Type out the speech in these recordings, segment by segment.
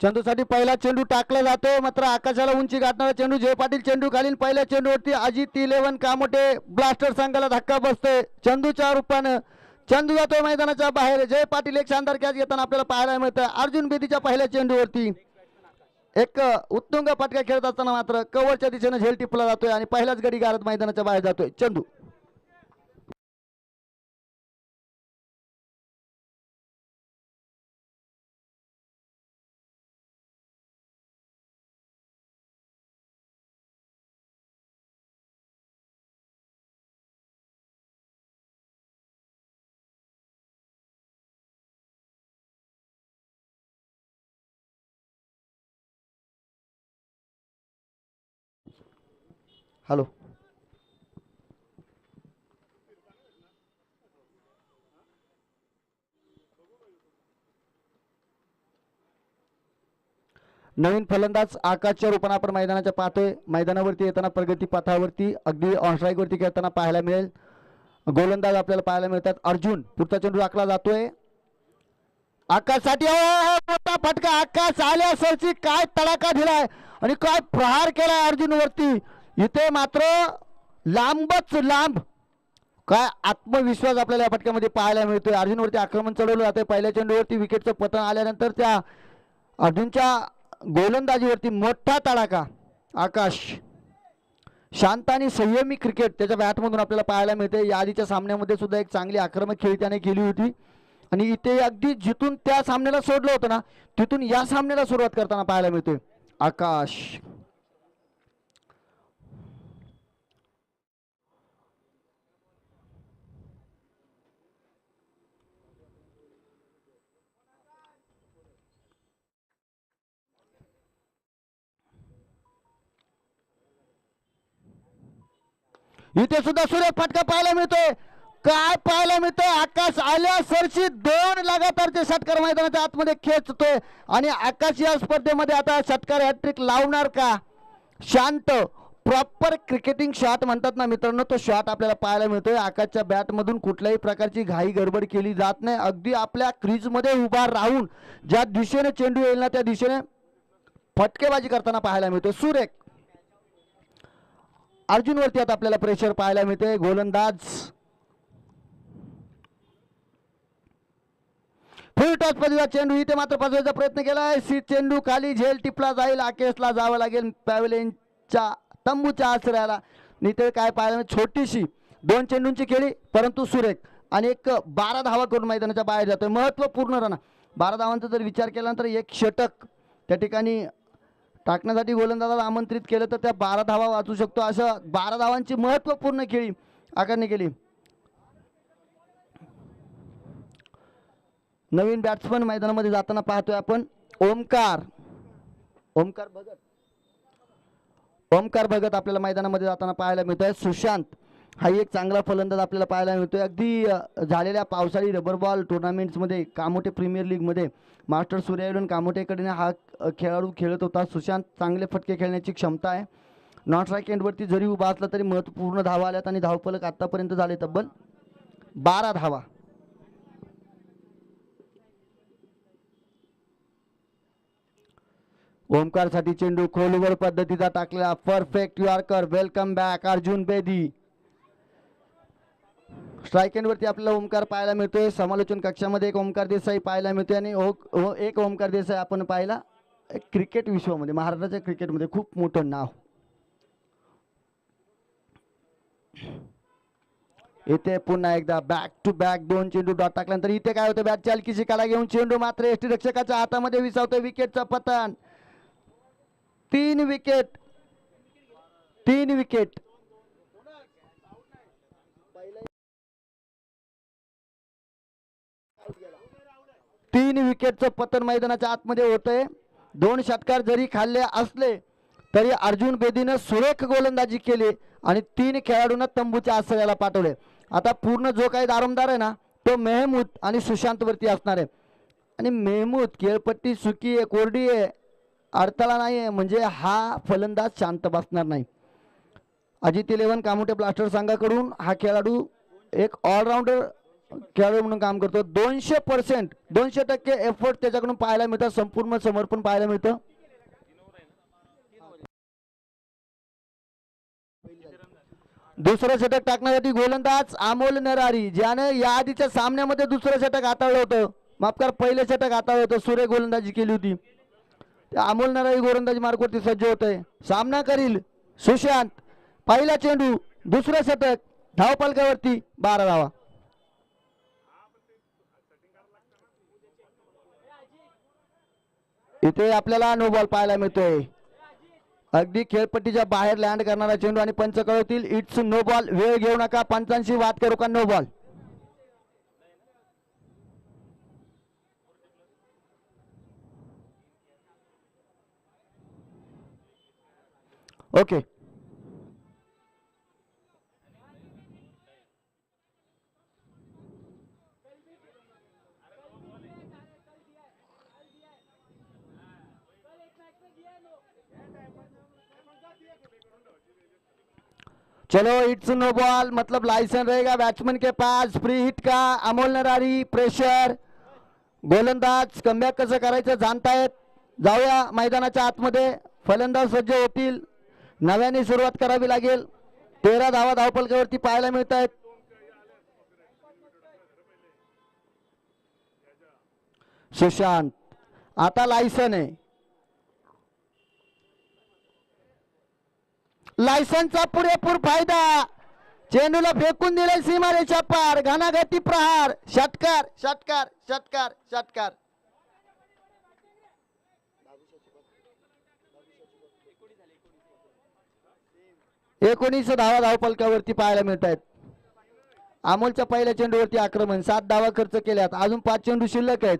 चेंडूसाठी पहिला चेंडू टाकला जातो मात्र आकाशाला उंची गाठणारा चेंडू जय पाटील चेंडू खालील पहिल्या चेंडूवरती अजित इलेव्हन कामोटे ब्लास्टर संघाला धक्का बसतोय. चेंडूच्या रूपानं चेंडू जातोय मैदानाच्या बाहेर. जय पाटील एक शानदार कॅच घेताना आपल्याला पाहायला मिळतं. अर्जुन बेदीच्या पहिल्या चेंडूवरती. एक उत्तुंग फटका खेळत असताना मात्र कवरच्या दिशेनं झेल टिपला जातोय आणि पहिल्याच गडी गारत मैदानाच्या बाहेर जातोय. चंदू. हॅलो. नवीन फलंदाज आकाशच्या रूपाने आपण मैदानाच्या पाहतोय. मैदानावरती येताना प्रगती पथावरती अगदी ऑनस्ट्राईक वरती खेळताना पाहायला मिळेल. गोलंदाज आपल्याला पाहायला मिळतात. अर्जुन पुढचा चेंडू राखला जातोय. आकाशसाठी मोठा फटका. आकाश आल्या सरची काय तडाखा दिलाय आणि काय प्रहार केलाय अर्जुन वरती इथे मात्र लांबच लांब काय आत्मविश्वास आपल्याला या फटक्यामध्ये पाहायला मिळतोय. अर्जुनवरती आक्रमण चढवलं जातंय. पहिल्या चेंडूवरती विकेटचं पतन आल्यानंतर त्या अर्जुनच्या गोलंदाजीवरती मोठा तडाखा. आकाश. शांत आणि संयमी क्रिकेट त्याच्या बॅटमधून आपल्याला पाहायला मिळते या आधीच्या सामन्यामध्ये सुद्धा एक चांगली आक्रमक खेळी त्याने केली होती. आणि इथे अगदी जिथून त्या सामन्याला सोडलं होतं ना तिथून या सामन्याला सुरुवात करताना पाहायला मिळतोय. आकाश. इथे सुद्धा सुरेख फटका पाहायला मिळतोय. काय पाहायला मिळतंय? आकाश आल्या सरशी दोन लगातारचे षटकार मैदानाच्या आतमध्ये खेचतोय. आणि आकाश या स्पर्धेमध्ये आता षटकार हॅट्रिक लावणार का? शांत प्रॉपर क्रिकेटिंग शॉट म्हणतात ना मित्रांनो तो शॉट आपल्याला पाहायला मिळतोय. आकाशच्या बॅटमधून कुठल्याही प्रकारची घाई गडबड केली जात नाही. अगदी आपल्या क्रीजमध्ये उभा राहून ज्या दिशेने चेंडू येईल ना त्या दिशेने फटकेबाजी करताना पाहायला मिळतोय. सुरेख अर्जुनवरती आता आपल्याला प्रेशर पाहायला मिळते गोलंदाज. फुल टॉस पदवीचा चेंडू इथे मात्र पदवीचा प्रयत्न केलाय. सी चेंडू खाली झेल टिपला जाईल. आकेशला जावं लागेल पॅव्हलियनच्या तंबूच्या आश्रयाला आणि इथे काय पाहायला छोटीशी दोन चेंडूंची खेळी परंतु सुरेख. आणि एक बारा धावा करून मैदानाच्या बाहेर जातोय. महत्त्वपूर्ण रन. बारा धावांचा जर विचार केल्यानंतर एक षटक. त्या ठिकाणी टाकण्यासाठी गोलंदाजाला आमंत्रित केलं तर त्या बारा धावा वाचू शकतो. असं बारा धावांची महत्त्वपूर्ण खेळी आकारणी केली. नवीन बॅट्समन मैदानामध्ये जाताना पाहतोय आपण ओमकार. ओमकार भगत. ओमकार भगत आपल्याला मैदानामध्ये जाताना पाहायला मिळतोय. सुशांत. हा एक चांगला फलंदाज आपल्याला पाहायला मिळतोय. अगदी झालेल्या पावसाळी रबर बॉल टुर्नामेंट्समध्ये कामोटे प्रीमियर लीगमध्ये मास्टर सूर्याडून कामोठेकडे हा खेळाडू खेळत होता. सुशांत चांगले फटके खेळण्याची क्षमता आहे. नॉन स्ट्राईक एंडवरती जरी उभा असला तरी महत्त्वपूर्ण धावा आल्यात आणि धावफलक आत्तापर्यंत झाले तब्बल बारा धावा. ओमकारसाठी चेंडू खोलवर पद्धतीचा टाकलेला perfect yorker welcome back Arjun Bedi strike एंडवरती आपल्याला ओंकार पाहायला मिळतोय. समालोचन कक्षामध्ये एक ओमकार देसाई पाहायला मिळतोय आणि ओ- एक ओमकार देसाई आपण पाहिला. क्रिकेट विश्वामध्ये महाराष्ट्राच्या क्रिकेटमध्ये खूप मोठं नाव. इथे पुन्हा एकदा बॅक टू बॅक दोन चेंडू डॉट टाकल्यानंतर इथे काय होतं? बॅट चालकीची काला घेऊन चेंडू मात्र एसटी रक्षकाच्या हातामध्ये विसावतोय. विकेटचा पतन. तीन विकेट तीन विकेट तीन विकेटचं पतन मैदानाच्या आतमध्ये होतंय. दोन षटकार जरी खाल्ले असले तरी अर्जुन बेदीनं सुरेख गोलंदाजी केली आणि तीन खेळाडूंना तंबूच्या आश्रयाला पाठवले. आता पूर्ण जो काही दारोमदार आहे ना तो मेहमूद आणि सुशांतवरती असणार आहे. आणि मेहमूद खेळपट्टी सुकी आहे कोरडी आहे अडथळा नाही आहे म्हणजे हा फलंदाज शांत बसणार नाही. अजित इलेव्हन कामोटे ब्लास्टर संघाकडून हा खेळाडू एक ऑलराऊंडर खेळाडू म्हणून काम करतो. दोनशे पर्सेंट दोनशे टक्के एफर्ट त्याच्याकडून पाहायला मिळतं संपूर्ण समर्पण पाहायला मिळतं. दुसरं षटक टाकण्यासाठी गोलंदाज अमोल नरारी ज्याने या आधीच्या सामन्यामध्ये दुसरं षटक हाताळलं होतं. माफ कर पहिलं षटक हाताळलं होतं. सूर्य गोलंदाजी केली होती. अमोल नरारी गोलंदाजी मार्गवरती सज्ज होत आहे सामना करील सुशांत. पहिला चेंडू दुसरं षटक धावपालकावरती बारा धावा. इथे आपल्याला नो बॉल पाहायला मिळतोय. अगदी खेळपट्टीच्या बाहेर लँड करणारा चेंडू आणि पंच कळवतील. इट्स नो बॉल वेळ घेऊ नका. पंचांशी वाद करू का? नो बॉल ओके चलो इट्स नो बॉल मतलब लाइसेंस रहेगा बैट्समैन के पास फ्री हिट का अमोल नरारी प्रेशर गोलंदाज कमबॅक कसं करायचं जाणतायत? जाऊया मैदानाच्या आतमध्ये फलंदाज सज्ज होतील नव्याने सुरुवात करावी लागेल. तेरा धावा धावपलकावरती पाहायला मिळत आहेत सुशांत आता लायसन आहे. लायसनचा पुरेपूर फायदा. चेंडूला फेकून दिले सीमारेच्या पार घाणाघाती प्रहार. षटकार षटकार षटकार षटकार. एकोणीस धावा धावपलकावरती पाहायला मिळत आहेत अमोलच्या पहिल्या चेंडूवरती आक्रमण. सात धावा खर्च केल्यात. अजून पाच चेंडू शिल्लक आहेत.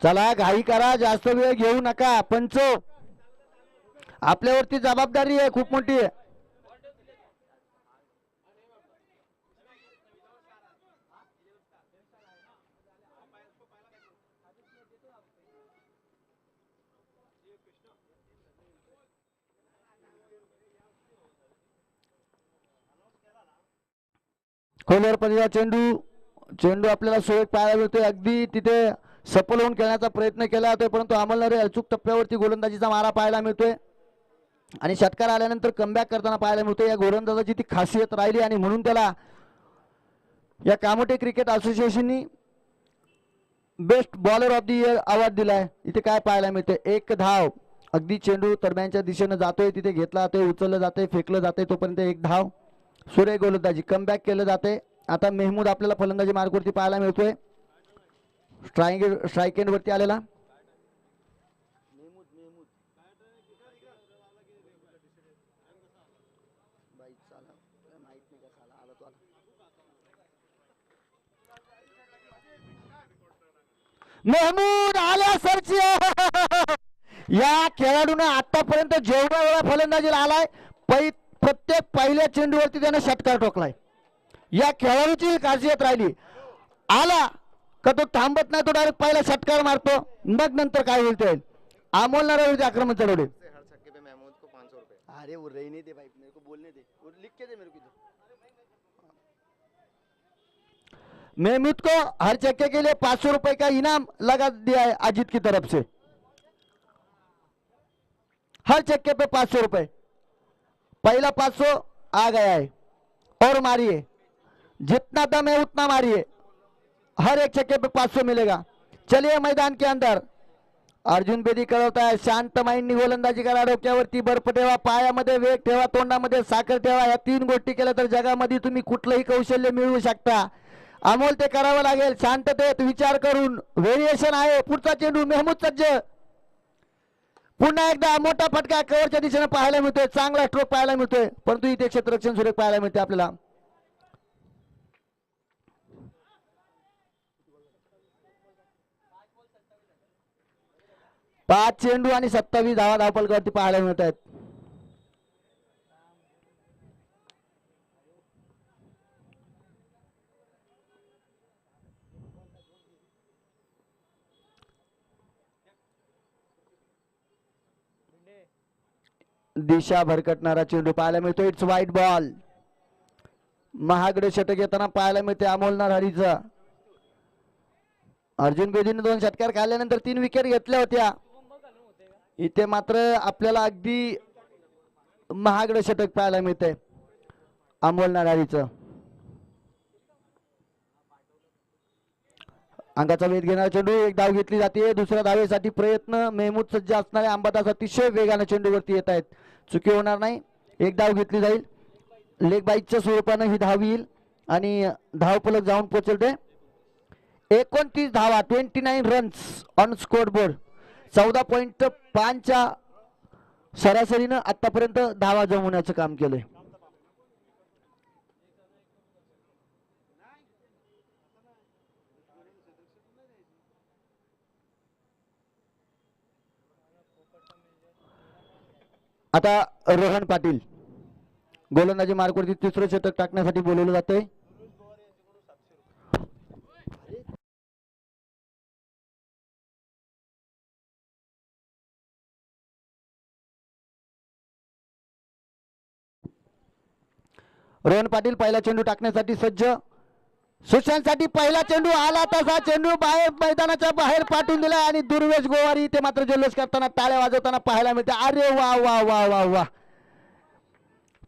चला घाई करा जास्त वेळ घेऊ नका. पंच. आपल्यावरती जबाबदारी आहे खूप मोठी आहे. खोलवर पडलेला चेंडू. चेंडू आपल्याला सोयीक पाहायला मिळतोय. अगदी तिथे सफल होऊन खेळण्याचा प्रयत्न केला जातोय परंतु अमलनारे अचूक टप्प्यावरती गोलंदाजीचा मारा पाहायला मिळतोय. आणि षटकार आल्यानंतर कमबॅक करताना पाहायला मिळतोय. या गोलंदाजाची ती खासियत राहिली आणि म्हणून त्याला या Kamothe cricket असोसिएशननी best bowler of the year award दिलाय. इथे काय पाहायला मिळते एक धाव. अगदी चेंडू तडब्यांच्या दिशेनं जातोय तिथे घेतला जातोय उचललं जाते फेकलं जाते तोपर्यंत एक धाव. सूर्य गोलंदाजी. कमबॅक केलं जाते आता मेहमूद आपल्याला फलंदाजी मार्गवरती पाहायला मिळतोय. स्ट्राईक स्ट्राईक एंड वरती आलेला. मेहमूद आल्या सरची. या खेळाडूने आतापर्यंत जेवढा वेळा फलंदाजीला आलाय पै प्रत्येक पहिल्या चेंडूवरती त्याने षटकार ठोकलाय. या खेळाडूची खासियत राहिली. आला का तो थांबत नाही तो डायरेक्ट पहिला षटकार मारतो. मग नंतर काय होईल ते. अमोल नारायणचे आक्रमण चढवले. अरे वो रहने दे भाई मेरे को बोलने दे. वो लिख के दे मेरे को महमूद को हर चक्के के लिए पाँच सौ रुपए का इनाम लगा दिया है अजीत की तरफ से। हर चक्के पे पाँच सौ रुपए। पहला पाँच सौ आ गया है। और मारिए। जितना दम है उतना मारिए। हर एक चक्के पे पाँच सौ मिलेगा। चलिए मैदान के अंदर। अर्जुन बेदी कळवताय शांत माइंडनी गोलंदाजी करा डोक्यावरती हो, बर्फ ठेवा पायामध्ये वेग ठेवा तोंडामध्ये साखर ठेवा या तीन गोष्टी केल्या तर जगामध्ये तुम्ही कुठलंही कौशल्य मिळवू शकता. अमोल ते करावं लागेल. शांततेत विचार करून. व्हेरिएशन आहे. पुढचा चेंडू मेहमूद सज्ज. पुन्हा एकदा मोठा फटका कवरच्या दिशेने पाहायला मिळतोय. चांगला स्ट्रोक पाहायला मिळतोय. परंतु इथे क्षेत्ररक्षण सुरेख पाहायला मिळते आपल्याला. पाच चेंडू आणि सत्तावीस धावा धावपलकावरती पाहायला मिळत आहेत दिशा भरकटणारा चेंडू पाहायला मिळतो इट्स वाईट बॉल महागडे षटक येताना पाहायला मिळते अमोल नरहरीचा. अर्जुन बेदीने दोन षटकार खाल्ल्यानंतर तीन विकेट घेतल्या होत्या. इथे मात्र आपल्याला अगदी महागडं षटक पाहायला मिळते अमोल नरहरीचं अंगाचा वेध घेणारा चेंडू एक धाव घेतली जाते. दुसऱ्या धावेसाठी प्रयत्न मेहमूद सज्ज असणारे अंबादास अतिशय वेगाने चेंडूवरती येत आहेत. चुकी होणार नाही. एक धाव घेतली जाईल. लेग बाईकच्या स्वरूपानं ही धाव येईल आणि धाव पलक जाऊन पोचलते ते. एकोणतीस धावा twenty nine runs on score board चौदा पॉईंट पाचच्या सरासरीनं आतापर्यंत धावा जमवण्याचं काम केलंय. आता रोहन पाटील. गोलंदाजी मार्गवरती तिसरं षटक टाकण्यासाठी बोलवलं जातंय. रोहन पाटील पहिला चेंडू टाकण्यासाठी सज्ज. सुशांतसाठी पहिला चेंडू आला तसा चेंडू बाहेर मैदानाच्या बाहेर पाठवून दिला आणि दुर्वेश गोवारी इथे मात्र जल्लोष करताना टाळ्या वाजवताना पाहायला मिळते. अरे वा वा वा वा वा.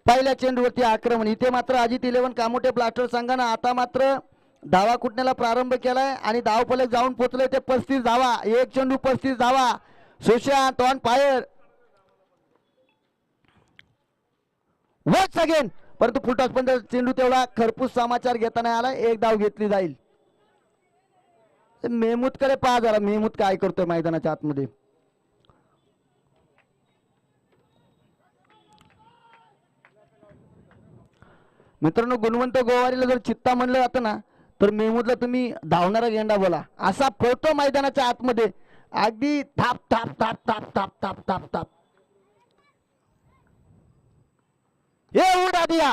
पहिल्या चेंडूवरती आक्रमण. इथे मात्र अजित इलेव्हन कामोटे ब्लास्टर संघानं आता मात्र धावा कुटण्याला प्रारंभ केलाय आणि धावफलक जाऊन पोचले ते पस्तीस धावा. एक चेंडू पस्तीस धावा. Sushant on fire watch again परंतु फुलटॉस पण चेंडू तेवढा खरपूस समाचार घेताना आला. एक धाव घेतली जाईल. मेहमूदकडे पहा जरा. मेहमूद काय करतोय मैदानाच्या आतमध्ये. मित्रांनो गुणवंत गोवारीला जर चित्ता म्हणलं जातं ना तर मेहमूदला तुम्ही धावणारा गेंडा बोला. असा पळतो मैदानाच्या आतमध्ये. अगदी थाप थाप थाप थाप थाप थाप थाप थाप. हे उडा दिया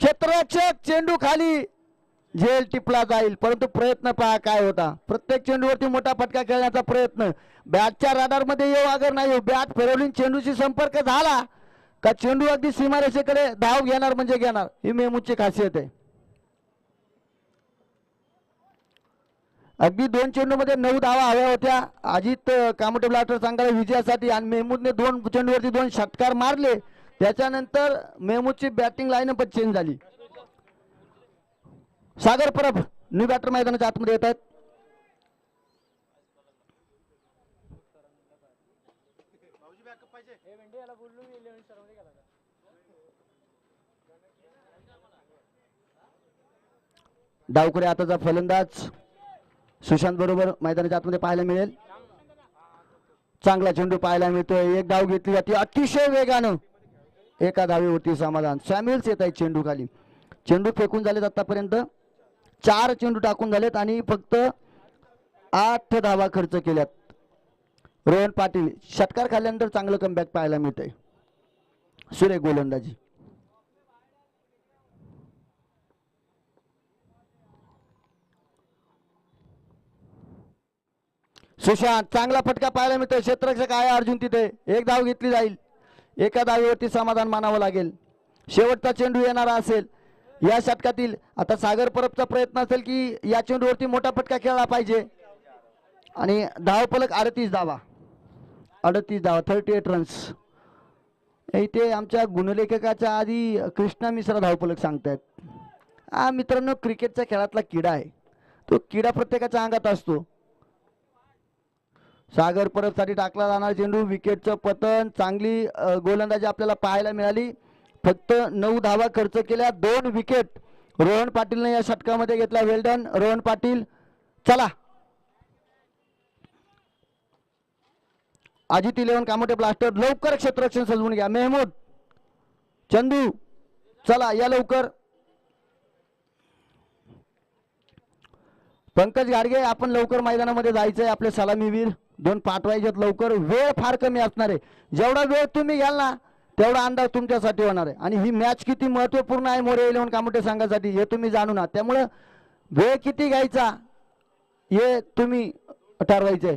क्षेत्ररक्षक चेंडू खाली झेल टिपला जाईल. परंतु प्रयत्न पहा काय होता. प्रत्येक चेंडूवरती मोठा फटका खेळण्याचा प्रयत्न. बॅटच्या राडारमध्ये येऊ अगर नाही येऊ. बॅट फिरवली चेंडूशी संपर्क झाला का चेंडू अगदी सीमारेषेकडे धाव घेणार म्हणजे घेणार? ही मेमूची खासियत आहे. अगदी दोन चेंडू मध्ये नऊ धावा हव्या होत्या. अजित अं, कामोटे ब्लास्टर सांगायला विजयासाठी आणि मेहमूदने दोन चेंडूवरती दोन षटकार मारले. त्याच्यानंतर मेहमूदची बॅटिंग लाईनअपच चेंज झाली. सागर परब न्यू बॅटर मैदानाच्या आतमध्ये येत आहेत. डावकडे आताचा फलंदाज. सुशांत बरोबर मैदानाच्या आतमध्ये पाहायला मिळेल. चांगला चेंडू पाहायला मिळतोय. एक डाव घेतली जाते. अतिशय वेगानं. एका धावेवरती समाधान. सॅम्युल्स येत आहेत चेंडू खाली. चेंडू फेकून झालेत आतापर्यंत. चार चेंडू टाकून झालेत आणि फक्त आठ धावा खर्च केल्यात. रोहन पाटील षटकार खाल्ल्यानंतर चांगलं कमबॅक पाहायला मिळतंय. सुरेख गोलंदाजी. सुशांत चांगला फटका पाहायला मिळतोय. क्षेत्ररक्षक आहे अर्जुन तिथे. एक धाव घेतली जाईल. एका दावेवरती समाधान मानावं लागेल. शेवटचा चेंडू येणारा असेल. या षटकातील आता सागर परबचा प्रयत्न असेल की या चेंडूवरती मोठा फटका खेळला पाहिजे. आणि धावफलक अडतीस धावा. अडतीस धावा थर्टी एट रन्स इथे आमच्या गुणलेखकाच्या आधी कृष्णा मिश्रा धावफलक सांगतायत. हा मित्रांनो क्रिकेटच्या खेळातला किडा आहे. तो किडा प्रत्येकाच्या अंगात असतो. सागर परबसाठी टाकला जाणार चेंडू विकेटचं पतन चांगली गोलंदाजी आपल्याला पाहायला मिळाली. फक्त नऊ धावा खर्च केल्या दोन विकेट रोहन पाटीलने या षटकामध्ये घेतला. वेल्डन रोहन पाटील चला. अजित इलेव्हन कामोटे ब्लास्टर लवकर क्षेत्ररक्षण सजवून घ्या. मेहमूद चंदू चला या लवकर. पंकज गाडगे आपण लवकर मैदानामध्ये जायचंय. आपले सलामीवीर. दोन पाठवायच्यात लवकर वेळ फार कमी असणार आहे. जेवढा वेळ तुम्ही घ्याल ना तेवढा अंदाज तुमच्यासाठी होणार आहे. आणि ही मॅच किती महत्त्वपूर्ण आहे मोरे इलेव्हन कामोटे संघासाठी हे तुम्ही जाणू ना. त्यामुळं वेळ किती घ्यायचा हे तुम्ही ठरवायचंय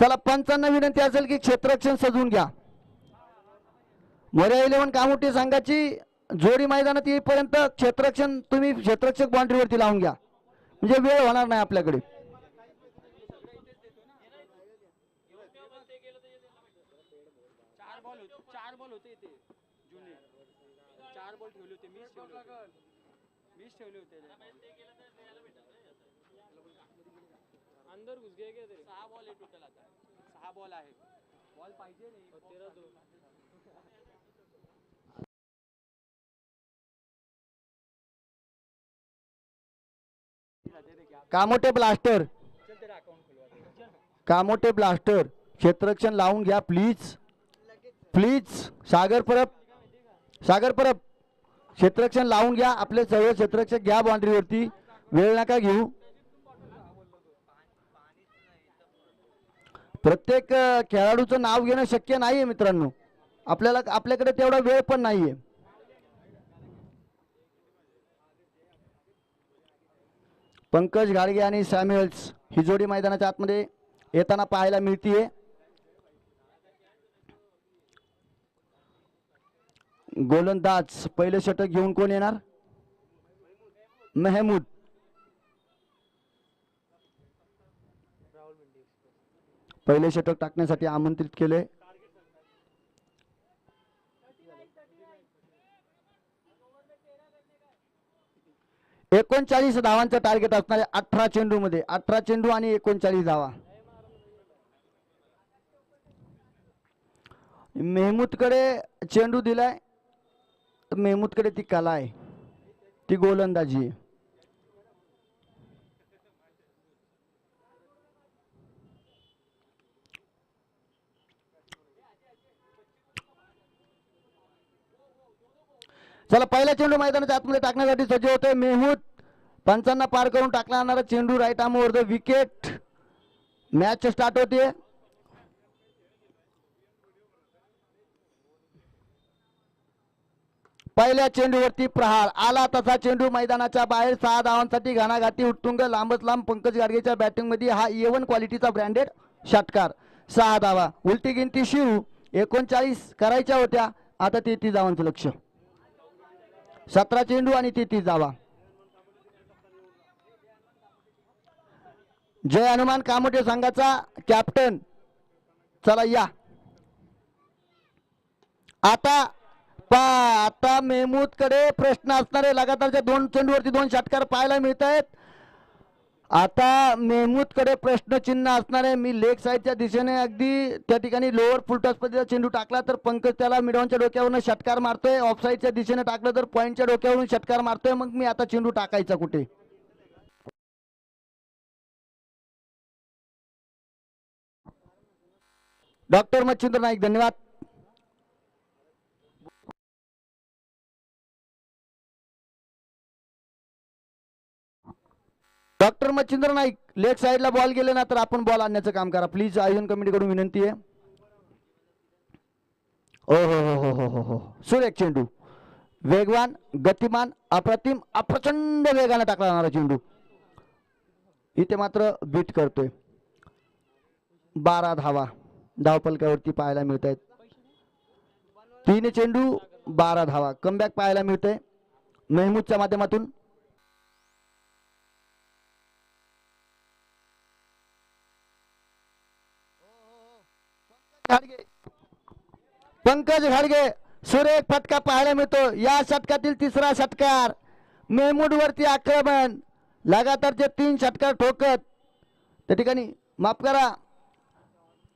चला पंचांना विनंती असेल की क्षेत्ररक्षण सजवून घ्या. मोरे इलेव्हन कामोटे संघाची जोडी मैदानात येईपर्यंत क्षेत्ररक्षण तुम्ही क्षेत्ररक्षक बाउंड्रीवरती लावून घ्या. म्हणजे वेळ होणार नाही आपल्याकडे चार बॉल होते चार बॉल होते इथे जुने चार बॉल ठेवले होते मीच ठेवले होते मीच ठेवले होते अंदर घुस गए क्या तेरे सहा बॉल आहे टोटल आता सहा बॉल आहे. बॉल पाहिजे दो कामोटे ब्लास्टर कामोटे ब्लास्टर क्षेत्ररक्षण लावून घ्या प्लीज प्लीज सागर परब. सागर परब. क्षेत्ररक्षण लावून घ्या. आपले सर्व क्षेत्ररक्षक घ्या बाउंड्रीवरती वेळ नका घेऊ. प्रत्येक खेळाडूचं नाव घेणं शक्य नाही आहे मित्रांनो. आपल्याला आपल्याकडे तेवढा वेळ पण नाहीये. पंकज गाडगे आणि सॅम्युअल्स ही जोडी मैदानाच्या आतमध्ये येताना पाहायला मिळतीये. गोलंदाज पहिले षटक घेऊन कोण येणार? मेहमूद. पहिले षटक टाकण्यासाठी आमंत्रित केले. एकोणचाळीस धावांचं टार्गेट असणारे अठरा चेंडू मध्ये अठरा चेंडू आणि एकोणचाळीस धावा. मेहमूदकडे चेंडू दिलाय. मेहमूदकडे ती कला आहे. ती गोलंदाजी आहे. चला पहिला चेंडू मैदानाच्या आतमध्ये टाकण्यासाठी सज्ज होते मेहूत. पंचांना पार करून टाकला जाणारा चेंडू राईट आर्मवर द विकेट मॅच स्टार्ट होते पहिल्या चेंडूवरती प्रहार. आला तसा चेंडू मैदानाच्या बाहेर. सहा धावांसाठी घाणाघाती उत्तुंग लांबच लांब पंकज गाडगेच्या बॅटिंगमध्ये हा एवन क्वालिटीचा ब्रँडेड षटकार सहा धावा. उलटी गिनती शिव. एकोणचाळीस करायच्या होत्या. आता तेहतीस धावांचं लक्ष. सतरा चेंडू आणि तेहतीस धावा. जय हनुमान कामोटे संघाचा कॅप्टन. चला या. आता पा आता मेहमूदकडे प्रश्न असणारे लगातारच्या दोन चेंडूवरती दोन षटकार पाहायला मिळत आहेत आता मेहमूदकडे प्रश्नचिन्ह असणार आहे. मी लेग साईडच्या दिशेने अगदी त्या ठिकाणी लोअर फुलटॉस चेंडू टाकला तर पंकज त्याला मिडॉनच्या डोक्यावरून षटकार मारतोय. ऑफ साईडच्या दिशेने टाकलं तर पॉईंटच्या डोक्यावरून षटकार मारतोय. मग मी आता चेंडू टाकायचा कुठे? डॉक्टर मच्छिंद्र नाईक धन्यवाद. डॉक्टर मच्छिंद्र नाईक लेफ्ट साईडला बॉल गेले ना तर आपण बॉल आणण्याचं काम करा. प्लीज आयोजन कमिटीकडून विनंती आहे. ओ हो हो हो हो हो हो. सुरेख चेंडू. वेगवान गतिमान अप्रतिम अप्रचंड वेगाने टाकला जाणारा चेंडू. इथे मात्र बीट करतोय. बारा धावा. धावपलकावरती पाहायला मिळत आहेत तीन चेंडू बारा धावा. कमबॅक पाहायला मिळतंय. मेहमूदच्या माध्यमातून घाडगे. पंकज घाडगे सुरेख फटका पाहायला मिळतो. या षटकातील तिसरा षटकार मेहमूड वरती आक्रमण लगातारचे तीन षटकार ठोकत त्या ठिकाणी माफ करा.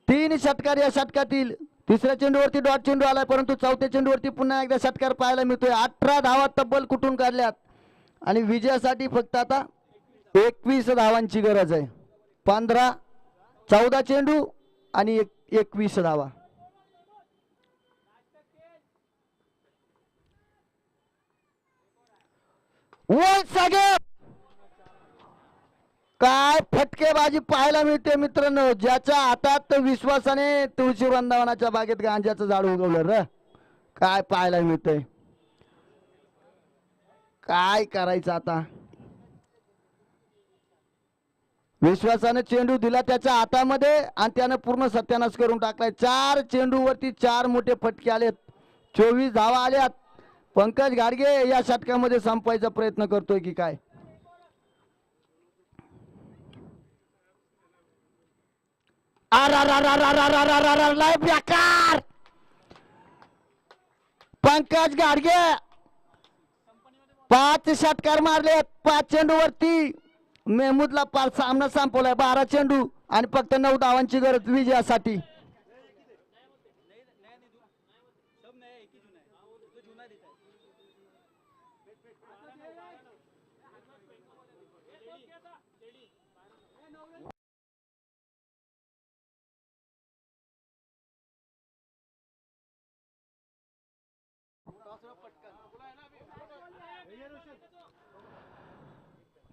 तीन षटकार या षटकातील तिसऱ्या चेंडूवरती डॉट चेंडू आलाय परंतु चौथ्या चेंडूवरती पुन्हा एकदा षटकार पाहायला मिळतोय. अठरा धावा तब्बल कुठून काढल्यात? आणि विजयासाठी फक्त आता एकवीस धावांची गरज आहे. पंधरा चौदा चेंडू आणि एक एकवीस धावा. काय फटकेबाजी पाहायला मिळते मित्रांनो ज्याच्या हातात विश्वासाने तुळशी वृंदावनाच्या बागेत गांजाचं झाड उगवलं र. काय पाहायला मिळतंय? काय करायचं आता? विश्वासाने चेंडू दिला त्याच्या हातामध्ये आणि त्यानं पूर्ण सत्यानाश करून टाकलाय. चार चेंडूवरती चार मोठे फटके आलेत. चोवीस धावा आल्यात. पंकज गाडगे या षटकामध्ये संपवायचा प्रयत्न करतोय की काय? आर बेकार पंकज गाडगे पाच षटकार मारलेत पाच चेंडूवरती मेहमूदला पाच सामना संपवलाय. बारा चेंडू आणि फक्त नऊ धावांची गरज विजयासाठी सब नया एक ही जूना है तो जूना देता है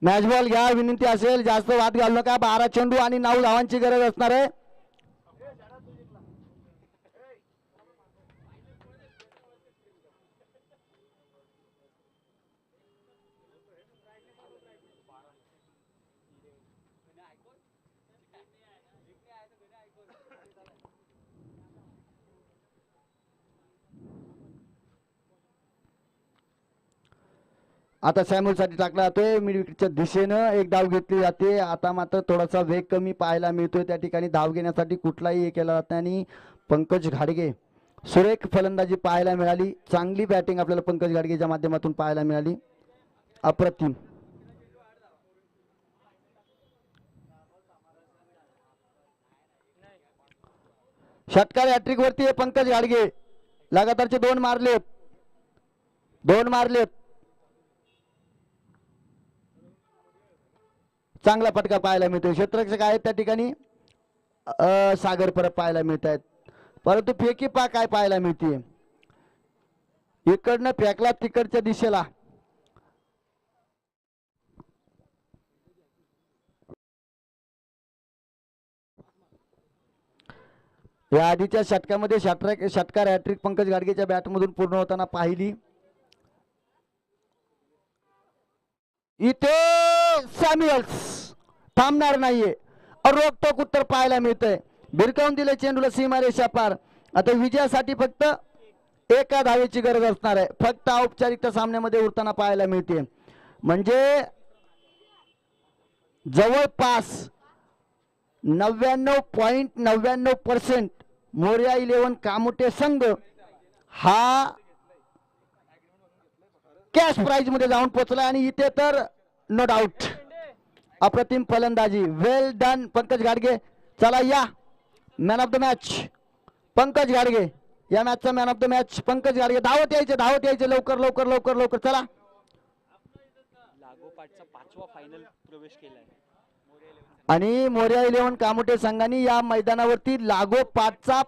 मॅच बॉल घ्या विनंती असेल जास्त वाद घालू नका. बारा चेंडू आणि नऊ धावांची गरज असणार आहे. आता सॅम्युलसाठी टाकला जातोय. मिडविकेटच्या दिशेनं एक धाव घेतली जाते. आता मात्र थोडासा वेग कमी पाहायला मिळतोय. त्या ठिकाणी धाव घेण्यासाठी कुठलाही हे केला जात आणि पंकज घाडगे सुरेख फलंदाजी पाहायला मिळाली. चांगली बॅटिंग आपल्याला पंकज घाडगेच्या माध्यमातून पाहायला मिळाली. अप्रतिम. षटकार हॅट्रिक वरती आहे पंकज घाडगे. लगातारचे दोन मारलेत. दोन मारलेत. चांगला फटका पाहायला मिळतो क्षेत्ररक्षक आहेत त्या ठिकाणी. सागर परत पाहायला मिळत आहेत परंतु फेकी पा काय पाहायला मिळते? इकडनं फेकला तिकडच्या दिशेला. या आधीच्या षटकामध्ये षटक षटकार हॅट्रिक पंकज गाडगेच्या बॅटमधून पूर्ण होताना पाहिली. इथे सॅम्युअल्स थांबणार नाहीये. रोकटोक उत्तर पाहायला मिळतंय. भिरकावून दिले चेंडूला सीमारेषा पार. आता विजयासाठी फक्त एका धावेची गरज असणार आहे. फक्त औपचारिकता सामन्यामध्ये उरताना पाहायला मिळते. म्हणजे जवळपास नव्याण्णव पॉईंट नव्याण्णव पर्सेंट मोर्या इलेव्हन कामोटे संघ हा कॅश प्राइजमध्ये जाऊन पोहोचला आणि इथे तर नो डाऊट अप्रतिम फलंदाजी. Well done Pankaj Gadge. चला या. Man of the match Pankaj Gadge. या मॅचचा man of the match Pankaj Gadge. धावत यायचे धावत यायचे. लवकर लवकर लवकर लवकर. चला. लागोपाठचा पाचवा फायनल प्रवेश केलाय. आणि मोर्या इलेव्हन कामोटे संघाने या मैदानावरती लागोपाठचा